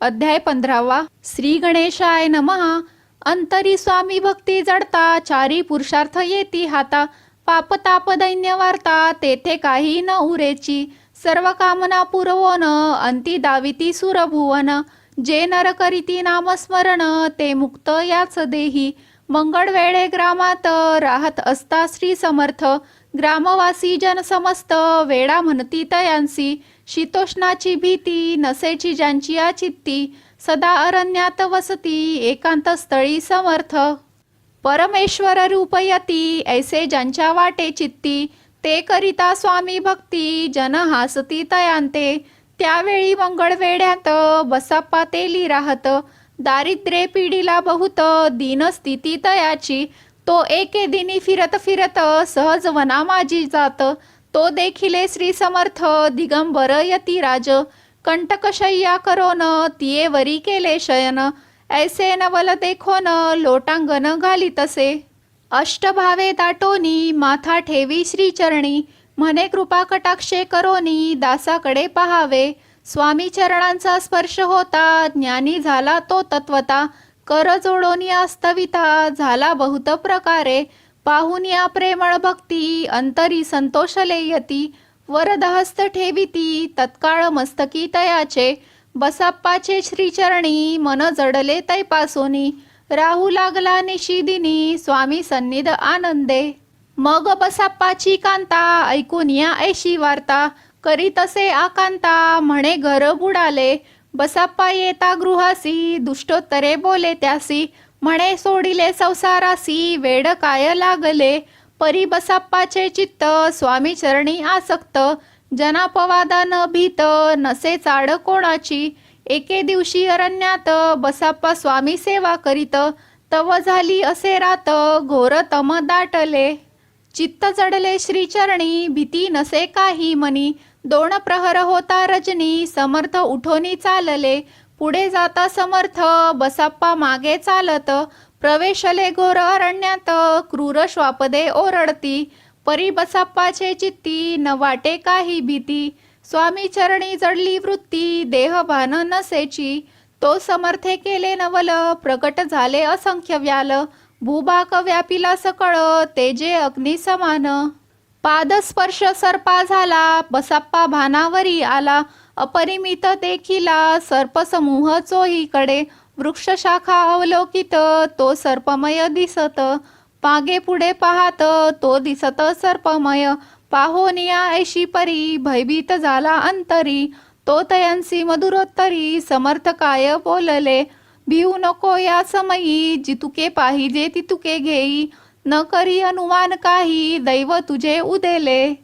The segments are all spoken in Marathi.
अध्याय पंधरावा. श्री गणेशाय नमः. अंतरी स्वामी भक्ती जडता चारी पुरुषार्थ येती हाता. पाप ताप दैन्य वार्ता तेथे काही न उरेची. सर्व कामना पुरवोन अंती दाविती सुरभुवन. जे नर करीती नामस्मरण ते मुक्त याच देही. मंगळवेळे ग्रामात राहत असता श्री समर्थ. ग्रामवासी जन समस्त वेळा म्हणती तयांसी. शीतोष्णाची भीती नसेची ज्यांची आचित्ती चित्ती सदा अरण्यात वसती एकांत स्थळी समर्थ. परमेश्वर रूपयती ऐसे ज्यांच्या वाटे चित्ती. ते करिता स्वामी भक्ती जन हासती तयांते. त्यावेळी मंगळवेढ्यात बसप्पा बसाप्पा तेली राहत दारिद्र्ये पिढीला बहुत दीनस्थिती तयाची तो एके दिनी फिरत फिरत सहज वनामाजी जात. तो देखिले श्री समर्थ दिगंबर यतिराज कंटकशय्या करोन तिये वरी केले शयन. ऐसे नवल देखोन लोटांगण घाली तसे अष्टभावे दाटोनी माथा ठेवी श्रीचरणी. म्हणे कृपा कटाक्षे करोनी दासाकडे पहावे. स्वामी चरणांचा स्पर्श होता ज्ञानी झाला तो तत्वता कर जोडोनी आस्तविता झाला बहुत प्रकारे पाहून या प्रेमळ भक्ती अंतरी संतोषले यती वरदहस्त ठेविती तत्काळ मस्तकी तयाचे बसाप्पाचे श्रीचरणी मन जडले तैपासोनी राहू लागला निशिदिनी स्वामी सन्निध आनंदे. मग बसाप्पाची कांता ऐकून या ऐशी वार्ता करी तसे आकांता म्हणे घर बुडाले बसाप्पा येता गृहासी दुष्टोत्तरे बोले त्यासी. म्हणे सोडिले संसारासी वेड काय लागले. परी बसाप्पाचे चित्त स्वामी चरणी आसक्त. जनापवादा न भीत नसे चाड कोणाची. एके दिवशी अरण्यात बसाप्पा स्वामी सेवा करीत. तव झाली असे रात घोर तम दाटले. चित्त जडले श्रीचरणी भीती नसे काही मनी. दोन प्रहर होता रजनी समर्थ उठोनी चालले. पुढे जाता समर्थ बसाप्पा मागे चालत. प्रवेशले घोर अरण्यात क्रूर श्वापदे ओरडती. परी बसाप्पाचे चित्ती न वाटे काही भीती. स्वामी चरणी जडली वृत्ती देहभान नसेची. तो समर्थे केले नवल प्रकट झाले असंख्य व्याल. भूभाग व्यापीला सकळ तेजे अग्निसमान पादस्पर्श सर्पा झाला बसाप्पा भानावरी आला. अपरिमित देखिला सर्पसमूह चोहीकडे. वृक्ष शाखा अवलोकित तो सर्पमय दिसत. मागे पुढे पाहत तो दिसत सर्पमय. पाहोनिया ऐशी परी भयभीत झाला अंतरी. तो तयांसी मधुरोत्तरी समर्थ काय बोलले? भिऊ नको या समयी जितुके पाहिजे तितुके घेई. न करी अनुमान काही दैव तुझे उदेले.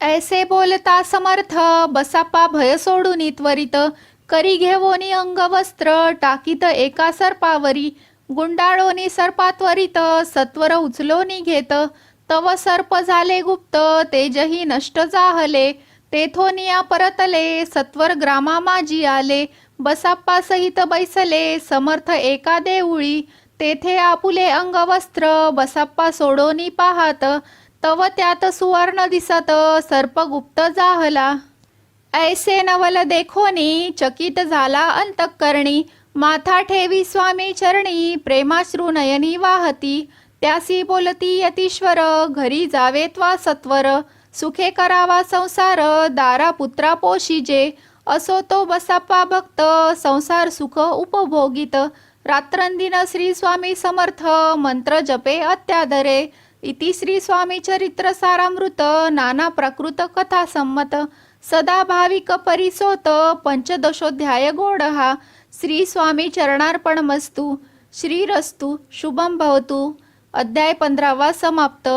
ऐसे बोलता समर्थ बसाप्पा भय सोडून त्वरित करी घेवोनी अंगवस्त्र टाकीत एका सर्पावरी. गुंडाळोनी सर्पात्वरित सत्वर उचलोनी घेत. तव सर्प झाले गुप्त तेजही नष्ट जाहले. तेथोनिया परतले सत्वर ग्रामा माझी आले. बसाप्पा सहित बैसले समर्थ एका देऊळी तेथे आपुले अंगवस्त्र बसाप्पा सोडोनी पाहात तव त्यात सुवर्ण दिसत सर्प गुप्त जाहला. ऐसे नवल देखोनी चकित झाला अंतकरणी. माथा ठेवी स्वामी चरणी प्रेमाश्रू नयनी वाहती. त्यासी बोलती यतीश्वर घरी जावे त्वा सत्वर. सुखे करावा संसार दारा पुत्रा पोषिजे. असो तो बसाप्पा भक्त संसार सुख उपभोगित. रात्रंदिन श्री स्वामी समर्थ मंत्र जपे अत्यादरे. इति श्री स्वामी चरित्र सारामृत नाना प्रकृत कथा संमत. सदा भाविक परिसोत पंचदशोध्याय गोड हा श्री स्वामी चरणार्पणमस्तु. श्रीरस्तु शुभम भवतु. अध्याय पंधरावा समाप्त.